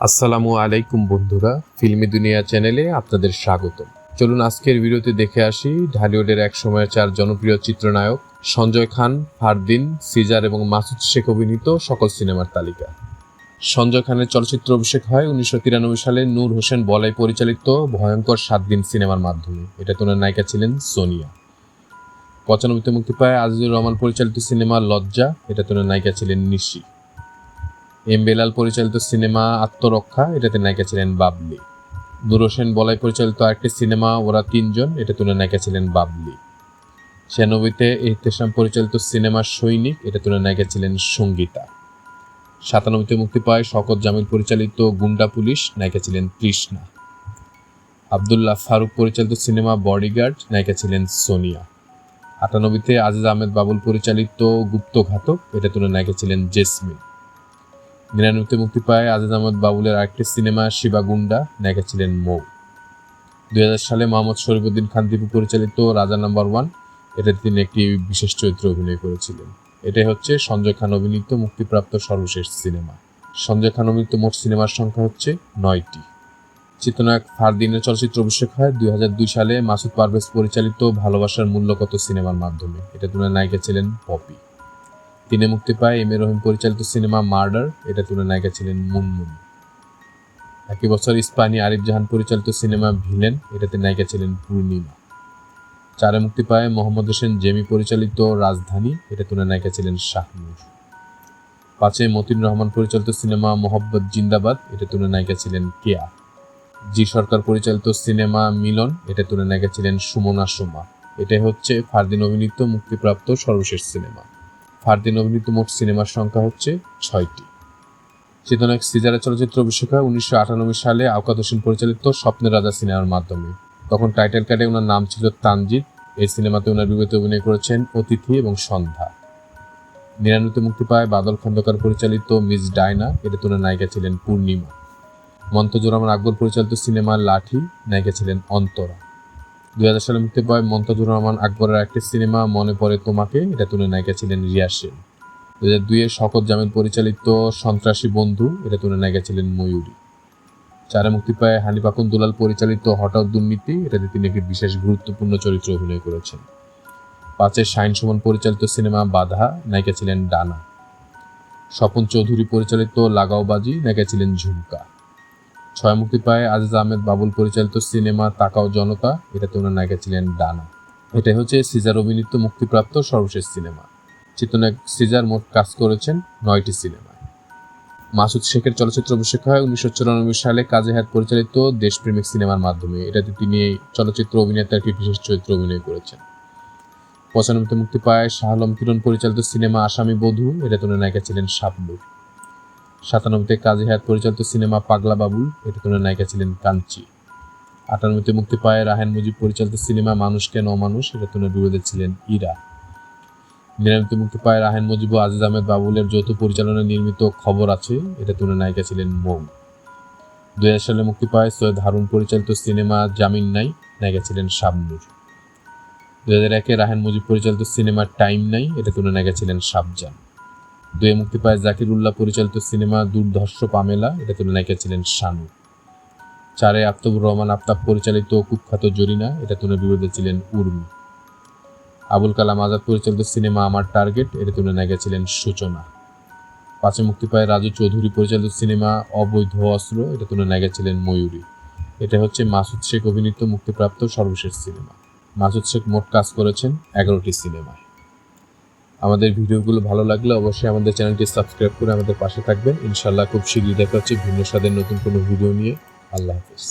আসসালামু আলাইকুম বন্ধুরা, ফিল্মি দুনিয়া চ্যানেলে আপনাদের স্বাগত চলুন আজকের ভিডিওতে দেখে আসি ঢালিউডের এক সময়ের চার জনপ্রিয় চিত্রনায়ক সঞ্জয় খান, ফারদিন, সিজার এবং মাসুদ শেখ অভিনীত সকল সিনেমার তালিকা। সঞ্জয় খানের চলচ্চিত্র অভিষেক হয় উনিশশো তিরানব্বই সালে নূর হোসেন বলাই পরিচালিত ভয়ঙ্কর সাত দিন সিনেমার মাধ্যমে। এটা তোনার নায়িকা ছিলেন সোনিয়া। পঁচানব্বইতে মুক্তি পায় আজিজুর রহমান পরিচালিত সিনেমা লজ্জা, এটা তোনার নায়িকা ছিলেন নিশি। এম বেলাল পরিচালিত সিনেমা আত্মরক্ষা, এটাতে নায়িকা ছিলেন বাবলি। নূর হোসেন বলাই পরিচালিত আরেকটি সিনেমা, ওরা তিনজন এটা তুলে নায়িকা ছিলেন বাবলি। ছিয়ানব্বইতে এহতেশাম পরিচালিত সিনেমা সৈনিক এটা তুলে নায়িকা ছিলেন সঙ্গীতা। সাতানব্বইতে মুক্তি পায় শকত জামিল পরিচালিত গুন্ডা পুলিশ, নায়িকা ছিলেন তৃষ্ণা। আবদুল্লাহ ফারুক পরিচালিত সিনেমা বডিগার্ড, নায়িকা ছিলেন সোনিয়া। আটানব্বইতে আজিজ আহমেদ বাবুল পরিচালিত গুপ্তঘাতক এটা তুলে নায়িকা ছিলেন জেসমিন। নিরানব্বইতে মুক্তি পায় আজিজ আহমদ বাবুলের আরেকটি সিনেমা শিবাগুন্ডা নায়িকা ছিলেন মৌ। দুই হাজার সালে মোহাম্মদ শরীফুদ্দিন খান দীপু পরিচালিত রাজা নাম্বার ওয়ান এটাতে তিনি একটি বিশেষ চরিত্রে অভিনয় করেছিলেন। এটাই হচ্ছে সঞ্জয় খান অভিনীত মুক্তিপ্রাপ্ত সর্বশেষ সিনেমা। সঞ্জয় খান অভিনীত মোট সিনেমার সংখ্যা হচ্ছে নয়টি। চিত্রনায়ক ফারদিনের চলচ্চিত্র অভিষেক হয় দুই হাজার দুই সালে মাসুদ পারভেজ পরিচালিত ভালোবাসার মূল্য কত সিনেমার মাধ্যমে। এটা তুলে নায়িকা ছিলেন পপি। তিনি মুক্তি পায় এম এ রহিম পরিচালিত সিনেমা মার্ডার, এটা তুলে নায়িকা ছিলেন মুনমুন। একই বছর ইস্পানি আরিফ জাহান পরিচালিত সিনেমা ভিলেন, এটাতে নায়িকা ছিলেন পূর্ণিমা। চারে মুক্তি পায় মোহাম্মদ হোসেন জেমি পরিচালিত রাজধানী, এটা তুলে নায়িকা ছিলেন শাহনুর। পাঁচে মতিন রহমান পরিচালিত সিনেমা মোহব্বত জিন্দাবাদ, এটা তুলে নায়িকা ছিলেন কেয়া। জি সরকার পরিচালিত সিনেমা মিলন, এটা তুলে নায়িকা ছিলেন সুমনা সোমা। এটাই হচ্ছে ফারদিন অভিনীত মুক্তিপ্রাপ্ত সর্বশেষ সিনেমা। ফারদিন অভিনীত মোট সিনেমার সংখ্যা হচ্ছে ছয়টি। চেতনায়ক সিজারের চলচ্চিত্র অভিষেক উনিশশো আটানব্বই সালে আওকাত হোসেন পরিচালিত স্বপ্নের রাজা সিনেমার মাধ্যমে। তখন টাইটেল কার্ডে ওনার নাম ছিল তানজিৎ এই সিনেমাতে ওনার বিপরীতে অভিনয় করেছেন অতিথি এবং সন্ধ্যা। নিরানব্বইতে মুক্তি পায় বাদল খন্দকার পরিচালিত মিস ডায়না। এটা ওনার নায়িকা ছিলেন পূর্ণিমা। মন্তজুর রহমান আকবর পরিচালিত সিনেমা লাঠি। নায়িকা ছিলেন অন্তরা। দুই হাজার সালে মুক্তি পায় মন্তাজুর রহমান আকবরের একটি সিনেমা, মনে পড়ে তোমাকে, এটা তুলে নায়িকা ছিলেন রিয়া সেন। দু হাজার দুইয়ে শকত জামিল পরিচালিত সন্ত্রাসী বন্ধু, এটা তুলে নায়িকা ছিলেন ময়ূরী। চারে মুক্তি পায় হানিপাকুন দুলাল পরিচালিত হঠাৎ দুর্নীতি, এটাতে তিনি একটি বিশেষ গুরুত্বপূর্ণ চরিত্র অভিনয় করেছেন। পাঁচে শাইন সুমন পরিচালিত সিনেমা বাধা, নায়িকা ছিলেন ডানা। স্বপন চৌধুরী পরিচালিত লাগাওবাজি, নায়িকা ছিলেন ঝুমকা। ছয় মুক্তি পায় আজিজ আহমেদ বাবুল পরিচালিত সিনেমা তাকাও জনতা, এটাতে ওনার নায়িকা ছিলেন ডানা। এটাই হচ্ছে সিজার অভিনীত মুক্তিপ্রাপ্ত সর্বশেষ সিনেমা। চিত্রনায়ক সিজার মোট কাজ করেছেন নয়টি সিনেমায়। মাসুদ শেখের চলচ্চিত্র অভিষেক হয় উনিশশো চুরানব্বই সালে কাজে হাত পরিচালিত দেশপ্রেমিক সিনেমার মাধ্যমে। এটাতে তিনি চলচ্চিত্র অভিনেতার একটি বিশেষ চরিত্র অভিনয় করেছেন। পঁচানব্বইতে মুক্তি পায় শাহ আলম কিরণ পরিচালিত সিনেমা আসামি বধূ, এটাতে ওনার নায়িকা ছিলেন শাবনুর। সাতানব্বইতে কাজী হায়াত পরিচালিত সিনেমা পাগলা বাবুল এতে কোনো নায়িকা ছিলেন কাঞ্চি। আটানব্বইতে মুক্তি পায় রাহেন মুজিব পরিচালিত সিনেমা মানুষ কেন অমানুষ এটা তুলে বিরোধে ছিলেন ইরা। নিরানব্বইতে মুক্তি পায় রাহেন মুজিব ও আজিজ আহমেদ বাবুলের যৌথ পরিচালনায় নির্মিত খবর আছে এটা তুলে নায়িকা ছিলেন মৌ দুই হাজার সালে মুক্তি পায় সৈয়দ হারুন পরিচালিত সিনেমা জামিন নাই, নায়িকা ছিলেন শাবনুর। দুই হাজার একে রাহেন মুজিব পরিচালিত সিনেমা টাইম নাই এটা তুলে নায়িকা ছিলেন শাবজান। দুয়ে মুক্তি পায় জাকির উল্লাহ পরিচালিত সিনেমা দুর্ধর্ষ পামেলা এটা তুলে নায়িকা ছিলেন শানু। চারে আফতাবুর রহমান আফতাব পরিচালিত কুখ্যাত জরিনা এটা তুলে বিরোধী ছিলেন উর্মি। আবুল কালাম আজাদ পরিচালিত সিনেমা আমার টার্গেট এটা তুলে নায়িকা ছিলেন সূচনা। পাঁচে মুক্তি পায় রাজু চৌধুরী পরিচালিত সিনেমা অবৈধ অস্ত্র এটা তুলে নায়িকা ছিলেন ময়ূরী। এটা হচ্ছে মাসুদ শেখ অভিনীত মুক্তিপ্রাপ্ত সর্বশেষ সিনেমা। মাসুদ শেখ মোট কাজ করেছেন এগারোটি সিনেমায়। আমাদের ভিডিওগুলো ভালো লাগলে অবশ্যই আমাদের চ্যানেলটি সাবস্ক্রাইব করে আমাদের পাশে থাকবেন। ইনশাল্লাহ খুব শীঘ্রই দেখা হচ্ছে ভিন্ন স্বাদের নতুন কোনো ভিডিও নিয়ে। আল্লাহ হাফিজ।